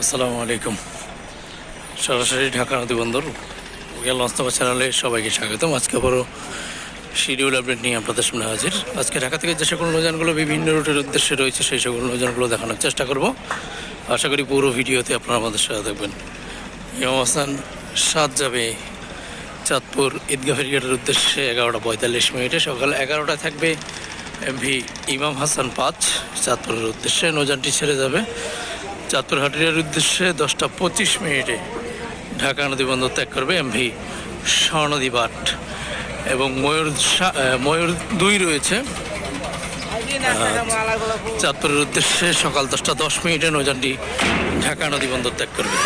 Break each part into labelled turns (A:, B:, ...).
A: আসসালামু আলাইকুম। সরাসরি ঢাকা নদী বন্দর উইয়াল লস্তবা চ্যানেলে সবাইকে স্বাগতম। আজকে বড় শিডিউল আপডেট নিয়ে আপনাদের সামনে হাজির। আজকে ঢাকা থেকে যে সকল নৌযানগুলো বিভিন্ন রুটের উদ্দেশ্যে রয়েছে, সেই সকল নৌযানগুলো দেখানোর চেষ্টা করব। আশা করি পুরো ভিডিওতে আপনারা আমাদের সাথে দেখবেন ইমাম হাসান, সাত যাবে চাঁদপুর ঈদগাহ ফেরিঘাটের উদ্দেশ্যে এগারোটা পঁয়তাল্লিশ মিনিটে। সকাল এগারোটায় থাকবে এমভি ইমাম হাসান পাঁচ, চাঁদপুরের উদ্দেশ্যে নৌযানটি ছেড়ে যাবে। চাঁদপুর হাটিয়ার উদ্দেশ্যে দশটা পঁচিশ মিনিটে ঢাকা নদী বন্দর ত্যাগ করবে এমভি স্বর্ণদ্বীপ আট এবং ময়ূর ময়ূর দুই রয়েছে। চাঁদপুরের উদ্দেশ্যে সকাল দশটা দশ মিনিটে নৌযানটি ঢাকা নদী বন্দর ত্যাগ করবে।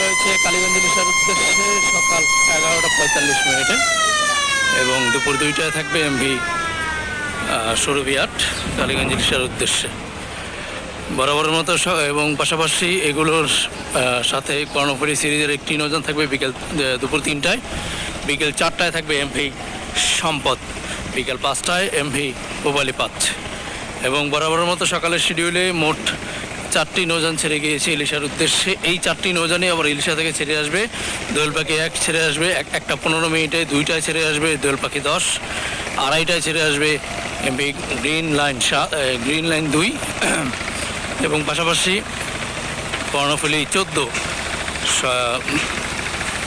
A: রয়েছে কালীগঞ্জ ইলিশার উদ্দেশ্যে সকাল এগারোটা পঁয়তাল্লিশ মিনিটে। এবং দুপুর দুইটায় থাকবে এমভি সরবি আট, কালীগঞ্জ ইলিশার উদ্দেশ্যে। বরাবরের মতো এবং পাশাপাশি এগুলোর সাথে কর্ণফুলী সিরিজের একটি নৌযান থাকবে বিকেল দুপুর তিনটায়। বিকেল চারটায় থাকবে এমভি সম্পদ। বিকেল পাঁচটায় এমভি পোবালি পাঁচ। এবং বরাবরের মতো সকালের শিডিউলে মোট চারটি নৌযান ছেড়ে গিয়েছে ইলিশার উদ্দেশ্যে। এই চারটি নৌজানে আবার ইলিশা থেকে ছেড়ে আসবে দোয়েল পাখি এক ছেড়ে আসবে, এক, একটা পনেরো মিনিটে দুইটায় ছেড়ে আসবে দোয়েল পাখি দশ। আড়াইটায় ছেড়ে আসবে MV Green Line Green Line দুই। এবং পাশাপাশি কর্ণফুলি চোদ্দ।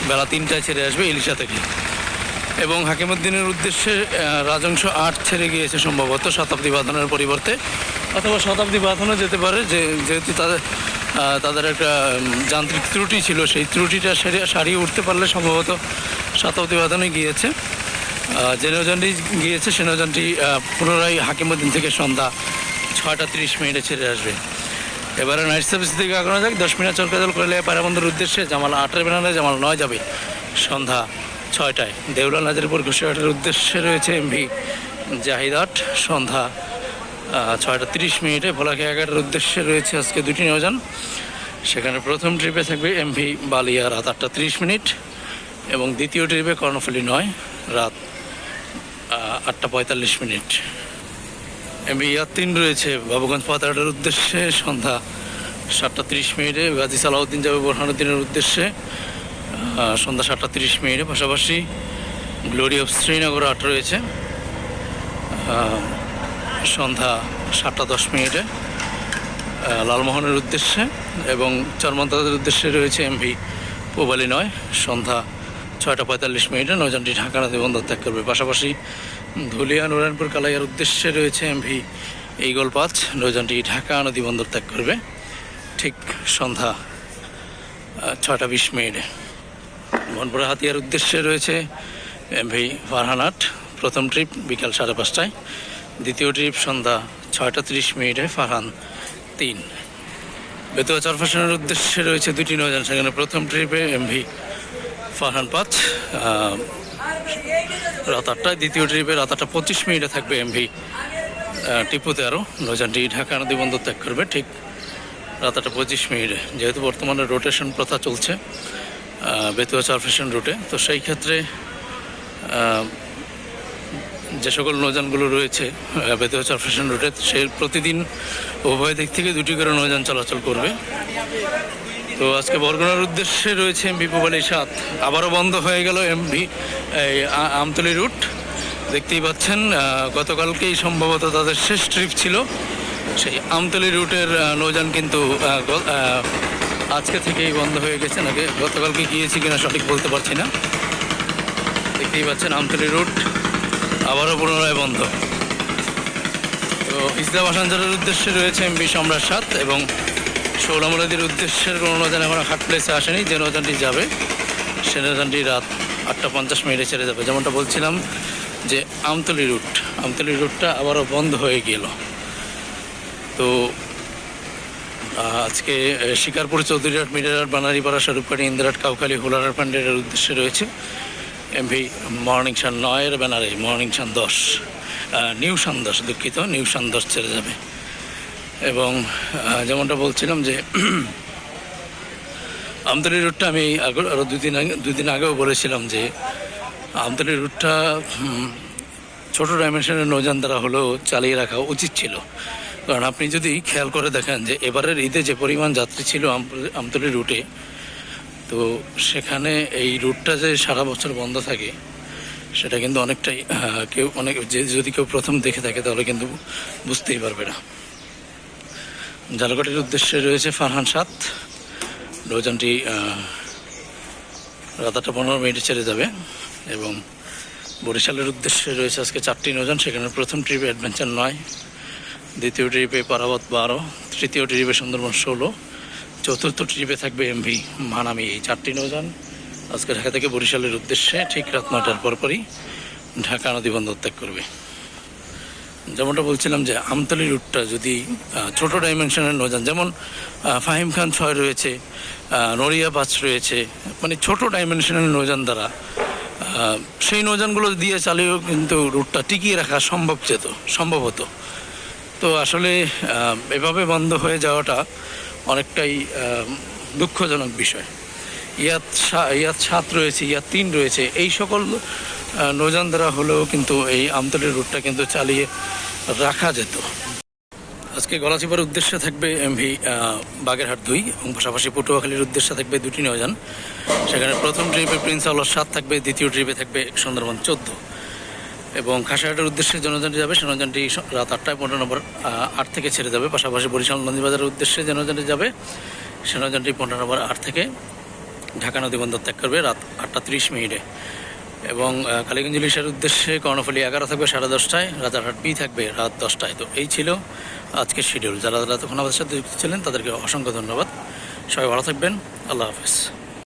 A: বেলা তিনটায় ছেড়ে আসবে ইলিশা থেকে। এবং হাকিমুদ্দিনের উদ্দেশ্যে রাজংশ আট ছেড়ে গিয়েছে সম্ভবত শতাব্দী বাঁধনের পরিবর্তে। অথবা শতাব্দী বাঁধনও যেতে পারে যে যেহেতু তাদের তাদের একটা যান্ত্রিক ত্রুটি ছিল সেই ত্রুটিটা সেরে সারিয়ে উঠতে পারলে সম্ভবত শতাব্দী বাঁধনে গিয়েছে। যে নৌযানটি গিয়েছে সে নৌযানটি আহ, পুনরায় হাকিমুদ্দিন থেকে সন্ধ্যা ছয়টা তিরিশ মিনিটে ছেড়ে আসবে। এবারে নাইট সার্ভিস থেকে আগানো যাক। দশ মিনিট চলকাচল করলে পায়রাবন্দর উদ্দেশ্যে জামাল আটের বেনারে জামাল নয় যাবে। সন্ধ্যা ছয়টায়। দেউলা নাজারপুর ঘুষিয়াটের উদ্দেশ্যে রয়েছে এমভি জাহিদ আট সন্ধ্যা ছয়টা তিরিশ মিনিটে ভোলাকে এগারোটার উদ্দেশ্যে রয়েছে আজকে দুটি নৌযান সেখানে প্রথম ট্রিপে থাকবে এমভি বালিয়া রাত আটটা তিরিশ মিনিট এবং দ্বিতীয় ট্রিপে কর্ণফুলি নয়, রাত আটটা পঁয়তাল্লিশ মিনিট। এমবি ইয়াত্তিন রয়েছে বাবুগঞ্জ পাতাটার উদ্দেশ্যে। সন্ধ্যা সাতটা তিরিশ মিনিটে গাজী সালাউদ্দিন যাবে বোরহানুদ্দিনের উদ্দেশ্যে। সন্ধ্যা সাতটা তিরিশ মিনিটে পাশাপাশি গ্লোরি অফ শ্রীনগর আট রয়েছে। সন্ধ্যা সাতটা দশ মিনিটে লালমোহনের উদ্দেশ্যে এবং চরমন্তাদের উদ্দেশ্যে রয়েছে এমভি পোবালি নয়। সন্ধ্যা ছয়টা পঁয়তাল্লিশ মিনিটে নৌযানটি ঢাকা নদী বন্দর ত্যাগ করবে। পাশাপাশি ধুলিয়া নারায়ণপুর কালাইয়ার উদ্দেশ্যে রয়েছে এমভি এইগল পাঁচ নৌযানটি ঢাকা নদী বন্দর ত্যাগ করবে ঠিক সন্ধ্যা ছয়টা বিশ মিনিটে। মনপুরা হাতিয়ার উদ্দেশ্যে রয়েছে এমভি ফারহানাট। প্রথম ট্রিপ বিকাল সাড়ে পাঁচটায়। দ্বিতীয় ট্রিপ সন্ধ্যা ছয়টা তিরিশ মিনিটে, ফারহান তিন। বেতুয়া চারফাশনের উদ্দেশ্যে রয়েছে দুটি নৌযান। সেখানে প্রথম ট্রিপে এমভি ফারহান পাঁচ রাত আটটায় দ্বিতীয় ট্রিপে রাত আটটা পঁচিশ মিনিটে থাকবে এমভি টিপু তেরো নৌযানটি ঢাকা নদী বন্দর ত্যাগ করবে, ঠিক রাত আটটা পঁচিশ মিনিটে। যেহেতু বর্তমানে রোটেশন প্রথা চলছে বেতুয়া চারফেশন রুটে তো সেই ক্ষেত্রে যে সকল নৌযানগুলো রয়েছে বেতুয়া চারফেশন রুটে সে প্রতিদিন উভয় দিক থেকে দুটি করে নৌযান চলাচল করবে। তো আজকে বরগুনার উদ্দেশ্যে রয়েছে এমভি পোবালি সাত। আবারও বন্ধ হয়ে গেল এমভি, এই আমতলি রুট। দেখতেই পাচ্ছেন গতকালকেই সম্ভবত তাদের শেষ ট্রিপ ছিল। সেই আমতলি রুটের নৌযান কিন্তু আজকে থেকেই বন্ধ হয়ে গেছে। নাকি গতকালকে গিয়েছি কিনা সঠিক বলতে পারছি না। দেখতেই পাচ্ছেন, আমতলি রুট আবারও পুনরায় বন্ধ। তো ইসলাম আসানজারের উদ্দেশ্যে রয়েছে এমবি সম্রাট সাত এবং সৌলামলাদির উদ্দেশ্যের কোনো নৌযান এখন হাট প্লেসে আসেনি, যে নৌযানটি যাবে, সে নৌযানটি রাত আটটা পঞ্চাশ মিনিটে ছেড়ে যাবে। যেমনটা বলছিলাম যে আমতলি রুট, আমতলি রুটটা আবারও বন্ধ হয়ে গেল। তো, আজকে শিকারপুর চৌধুরীহাট মিরাট বানারীপাড়া স্বরূপকারী ইন্দিরাট, কাউখালী, হুলার প্যান্ডেলের উদ্দেশ্যে রয়েছে এমভি মর্নিং সান নয়ের ব্যানারে, মর্নিং সান দশ নিউ সান দশ, দুঃখিত, নিউ সান দশ ছেড়ে যাবে। এবং যেমনটা বলছিলাম যে, আমতলি রুটটা আমি আগে- আরও দুদিন আগে দুদিন আগেও বলেছিলাম যে, আমতলি রুটটা ছোটো ডাইমেনশনের নৌযান দ্বারা হলেও চালিয়ে রাখা উচিত ছিল। কারণ আপনি যদি খেয়াল করে দেখেন যে, এবারের ঈদে যে পরিমাণ যাত্রী ছিল আমতলি রুটে, তো সেখানে এই রুটটা যে সারা বছর বন্ধ থাকে, সেটা কিন্তু অনেকটাই কেউ অনেক যে যদি কেউ প্রথম দেখে থাকে, তাহলে কিন্তু বুঝতেই পারবে না। ঝালকাঠির উদ্দেশ্যে রয়েছে ফারহান সাত নৌযানটি রাত আটটা পনেরো মিনিটে ছেড়ে যাবে এবং বরিশালের উদ্দেশ্যে রয়েছে আজকে চারটি নৌযান সেখানে প্রথম ট্রিপে অ্যাডভেঞ্চার নয়, দ্বিতীয় ট্রিপে পারাবত বারো, তৃতীয় ট্রিপে সুন্দরবন ষোলো, চতুর্থ ট্রিপে থাকবে এমভি মানামি। এই চারটি নৌযান আজকে ঢাকা থেকে বরিশালের উদ্দেশ্যে ঠিক রাত নটার পরপরই ঢাকা নদী ত্যাগ করবে। যেমনটা বলছিলাম যে আমতলি রুটটা যদি ছোট ডাইমেনশনের নৌযান যেমন ফাহিম খান ছয় রয়েছে নড়িয়া পাঁচ রয়েছে মানে ছোট ডাইমেনশনের নৌযান দ্বারা সেই নৌযানগুলো দিয়ে চালিয়েও কিন্তু রুটটা টিকিয়ে রাখা সম্ভব যেত, সম্ভব হতো। তো আসলে এভাবে বন্ধ হয়ে যাওয়াটা অনেকটাই দুঃখজনক বিষয়। ইয়াত ইয়াত সাত রয়েছে, ইয়াত তিন রয়েছে, এই সকল নৌযান দ্বারা হলেও কিন্তু এই আমতলের রুটটা কিন্তু চালিয়ে রাখা যেত। আজকে গলাচিপার উদ্দেশ্যে থাকবে এমভি বাগেরহাট দুই এবং পাশাপাশি পটুয়াখালীর উদ্দেশ্যে থাকবে দুটি নৌযান সেখানে প্রথম ট্রিপে প্রিন্স আলোর সাত থাকবে, দ্বিতীয় ট্রিপে থাকবে সুন্দরবন চোদ্দ। এবং খাসাহাটের উদ্দেশ্যে যে নৌযানটি যাবে সে রাত আটটায় পনেরো নম্বর আট থেকে ছেড়ে যাবে পাশাপাশি বরিশাল নন্দীবাজারের উদ্দেশ্যে যে যাবে সে নৌযানটি পনেরো নম্বর আট থেকে ঢাকা নদী বন্দর ত্যাগ করবে রাত আটটা তিরিশ মিনিটে। এবং কালীগঞ্জ ইলিশের উদ্দেশ্যে কর্ণফুলি এগারো থাকবে সাড়ে দশটায়, রাজারহাট পি থাকবে রাত দশটায়। তো এই ছিল আজকের শিডিউল। যারা যারা তখন আমাদের সাথে যুক্ত ছিলেন, তাদেরকে অসংখ্য ধন্যবাদ। সবাই ভালো থাকবেন। আল্লাহ হাফেজ।